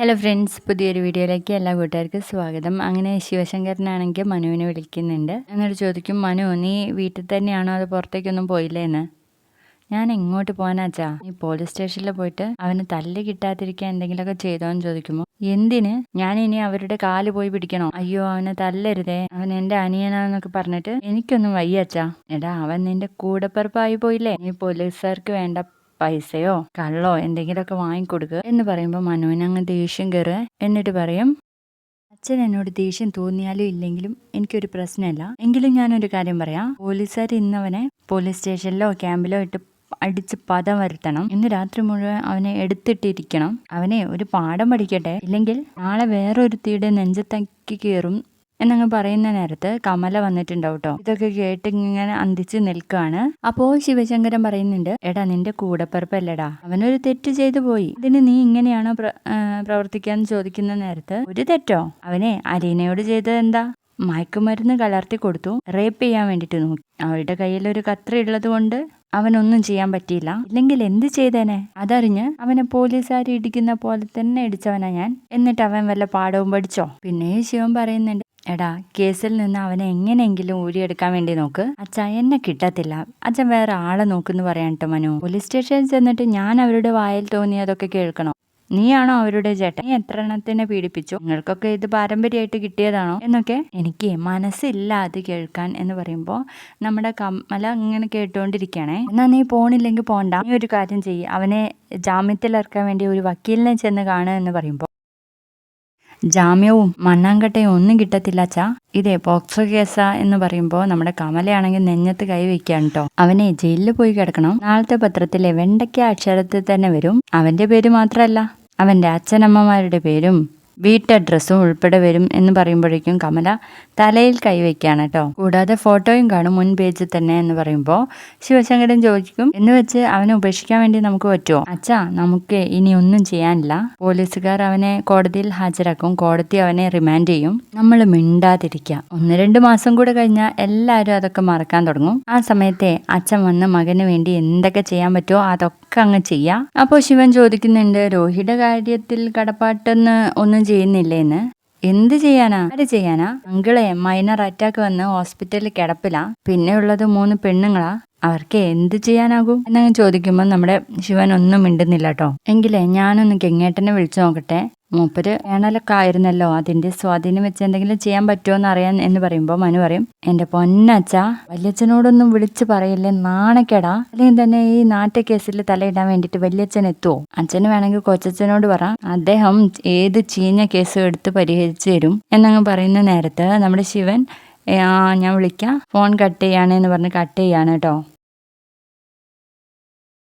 Hello friends പുതിയൊരു വീഡിയോയിലേക്ക് എല്ലാ കൂട്ടുകാർക്കും സ്വാഗതം. അങ്ങനെ ശിവശങ്കരനാണെങ്കിൽ മനുവിനെ വിളിക്കുന്നുണ്ട്. എന്നിട്ട് ചോദിക്കും മനു നീ വീട്ടിൽ തന്നെയാണോ അത് പുറത്തേക്കൊന്നും പോയില്ലേ എന്ന്? ഞാൻ എങ്ങോട്ട് പോകാനാച്ചാ നീ പോലീസ് സ്റ്റേഷനിൽ പോയിട്ട് അവന് തല്ല് കിട്ടാതിരിക്കാൻ എന്തെങ്കിലുമൊക്കെ ചെയ്തോന്ന് ചോദിക്കുമോ എന്തിന്? ഞാൻ ഇനി അവരുടെ കാൽ പോയി പിടിക്കണോ? അയ്യോ അവനെ തല്ലരുതേ. അവൻ എന്റെ അനിയനാന്നൊക്കെ പറഞ്ഞിട്ട് എനിക്കൊന്നും വയ്യച്ചാ എടാ അവൻ നിന്റെ കൂടപ്പിറപ്പായി പോയില്ലേ? നീ പോലീസുകാർക്ക് വേണ്ട പൈസയോ കള്ളോ എന്തെങ്കിലുമൊക്കെ വാങ്ങിക്കൊടുക്കുക എന്ന് പറയുമ്പോൾ മനുവിന് അങ്ങ് ദേഷ്യം കയറുക എന്നിട്ട് പറയും അച്ഛൻ എന്നോട് ദേഷ്യം തോന്നിയാലും ഇല്ലെങ്കിലും എനിക്കൊരു പ്രശ്നമല്ല. എങ്കിലും ഞാനൊരു കാര്യം പറയാം. പോലീസുകാർ ഇന്നവനെ പോലീസ് സ്റ്റേഷനിലോ ക്യാമ്പിലോ ഇട്ട് അടിച്ച് പദം വരുത്തണം. ഇന്ന് രാത്രി മുഴുവൻ അവനെ എടുത്തിട്ടിരിക്കണം. അവനെ ഒരു പാഠം പഠിക്കട്ടെ. ഇല്ലെങ്കിൽ നാളെ വേറൊരുത്തിയുടെ നെഞ്ചത്തക്കി കയറും. എന്നങ്ങ് പറയുന്ന നേരത്ത് കമല വന്നിട്ടുണ്ടാവും കേട്ടോ ഇതൊക്കെ കേട്ട് ഇങ്ങനെ അന്തിച്ച് നിൽക്കുകയാണ് അപ്പോ ശിവശങ്കരൻ പറയുന്നുണ്ട് എടാ നിന്റെ കൂടപ്പിറപ്പല്ലടാ. അവനൊരു തെറ്റ് ചെയ്തു പോയി. ഇതിന് നീ ഇങ്ങനെയാണോ പ്രവർത്തിക്കാന്ന് ചോദിക്കുന്ന നേരത്ത് ഒരു തെറ്റോ? അവനെ അലീനയോട് ചെയ്തത് എന്താ? മയക്കുമരുന്ന് കലർത്തി കൊടുത്തു. റേപ്പ് ചെയ്യാൻ വേണ്ടിട്ട് നോക്കി. അവളുടെ കയ്യിൽ ഒരു കത്ര ഉള്ളത് കൊണ്ട് അവനൊന്നും ചെയ്യാൻ പറ്റിയില്ല. ഇല്ലെങ്കിൽ എന്ത് ചെയ്തേനെ? അതറിഞ്ഞ് അവനെ പോലീസുകാർ ഇടിക്കുന്ന പോലെ തന്നെ ഇടിച്ചവനാ ഞാൻ. എന്നിട്ട് അവൻ വല്ല പാടവും പഠിച്ചോ? പിന്നെ ശിവൻ പറയുന്നുണ്ട് എടാ കേസിൽ നിന്ന് അവനെ എങ്ങനെയെങ്കിലും ഊരിയെടുക്കാൻ വേണ്ടി നോക്ക്. അച്ഛ എന്നെ കിട്ടത്തില്ല. അച്ഛൻ വേറെ ആളെ നോക്കുന്നു പറയാൻ കേട്ടോ മനു. പോലീസ് സ്റ്റേഷനിൽ ചെന്നിട്ട് ഞാൻ അവരുടെ വായിൽ തോന്നിയതൊക്കെ കേൾക്കണോ. നീയാണോ അവരുടെ ചേട്ടൻ? നീ എത്ര എണ്ണത്തിനെ പീഡിപ്പിച്ചു? നിങ്ങൾക്കൊക്കെ ഇത് പാരമ്പര്യമായിട്ട് കിട്ടിയതാണോ? എന്നൊക്കെ എനിക്ക് മനസ്സില്ല അത് കേൾക്കാൻ എന്ന് പറയുമ്പോൾ നമ്മുടെ കമ്മല ഇങ്ങനെ കേട്ടുകൊണ്ടിരിക്കുകയാണേ എന്നാൽ നീ പോണില്ലെങ്കിൽ പോണ്ട. നീ ഒരു കാര്യം ചെയ്യ്. അവനെ ജാമ്യത്തിലിറക്കാൻ വേണ്ടി ഒരു വക്കീലിനെ ചെന്ന് കാണുക എന്ന് പറയുമ്പോൾ ജാമ്യവും മണ്ണാങ്കട്ടയും ഒന്നും കിട്ടത്തില്ല ചാ ഇതേ പോക്സോ കേസാ എന്ന് പറയുമ്പോൾ നമ്മുടെ കമലയാണെങ്കിൽ നെഞ്ഞത്ത് കൈവയ്ക്കാണ് കേട്ടോ അവനെ ജയിലിൽ പോയി കിടക്കണം. നാളത്തെ പത്രത്തിലെ വെണ്ടയ്ക്ക അക്ഷരത്തിൽ തന്നെ വരും. അവന്റെ പേര് മാത്രമല്ല അവന്റെ അച്ഛനമ്മമാരുടെ പേരും വീട്ടഡ്രസ്സും ഉൾപ്പെടെ വരും എന്ന് പറയുമ്പോഴേക്കും കമല തലയിൽ കൈവയ്ക്കാണ് കേട്ടോ. കൂടാതെ ഫോട്ടോയും കാണും മുൻ പേജിൽ തന്നെ എന്ന് പറയുമ്പോൾ ശിവശങ്കരൻ ചോദിക്കും എന്ന് വെച്ച് അവനെ ഉപേക്ഷിക്കാൻ വേണ്ടി നമുക്ക് പറ്റുമോ അച്ഛാ നമുക്ക് ഇനി ഒന്നും ചെയ്യാനില്ല. പോലീസുകാർ അവനെ കോടതിയിൽ ഹാജരാക്കും. കോടതി അവനെ റിമാൻഡ് ചെയ്യും. നമ്മൾ മിണ്ടാതിരിക്കുക ഒന്ന് രണ്ട് മാസം കൂടെ കഴിഞ്ഞാൽ എല്ലാവരും അതൊക്കെ മറക്കാൻ തുടങ്ങും. ആ സമയത്തെ അച്ഛൻ വന്ന് മകന് വേണ്ടി എന്തൊക്കെ ചെയ്യാൻ പറ്റുമോ അതൊക്കെ അങ്ങ് ചെയ്യാം. അപ്പോൾ ശിവൻ ചോദിക്കുന്നുണ്ട് രോഹിയുടെ കാര്യത്തിൽ കടപ്പാട്ടെന്ന് ഒന്നും ചെയ്യുന്നില്ലേന്ന്? എന്ത് ചെയ്യാനാ? ആര് ചെയ്യാനാ? അങ്കിളെ മൈനർ അറ്റാക്ക് വന്ന് ഹോസ്പിറ്റലിൽ കിടപ്പില. പിന്നെ ഉള്ളത് മൂന്ന് പെണ്ണുങ്ങളാ. അവർക്ക് എന്ത് ചെയ്യാനാകും? എന്നങ്ങ് ചോദിക്കുമ്പോൾ നമ്മുടെ ശിവൻ ഒന്നും മിണ്ടുന്നില്ല കേട്ടോ എങ്കിലേ ഞാനൊന്ന് കെങ്ങേട്ടനെ വിളിച്ചു നോക്കട്ടെ. മൂപ്പര് വേണലൊക്കെ ആയിരുന്നല്ലോ അതിന്റെ സ്വാധീനം വെച്ച് എന്തെങ്കിലും ചെയ്യാൻ പറ്റുമോ അറിയാൻ എന്ന് പറയുമ്പോൾ മനു പറയും എന്റെ പൊന്നച്ച വല്യച്ഛനോടൊന്നും വിളിച്ചു പറയില്ലേ നാണക്കേടാ. അല്ലെങ്കിൽ തന്നെ ഈ നാട്ട കേസിൽ തലയിടാൻ വേണ്ടിട്ട് വല്യച്ഛൻ എത്തുവോ? അച്ഛന് വേണമെങ്കിൽ കൊച്ചച്ഛനോട് പറ. അദ്ദേഹം ഏത് ചീഞ്ഞ കേസും എടുത്ത് പരിഹരിച്ചു തരും എന്നങ്ങ് പറയുന്ന നേരത്ത് നമ്മുടെ ശിവൻ ഞാൻ വിളിക്കാം. ഫോൺ കട്ട് ചെയ്യാണ് എന്ന് പറഞ്ഞ് കട്ട് ചെയ്യാണ് കേട്ടോ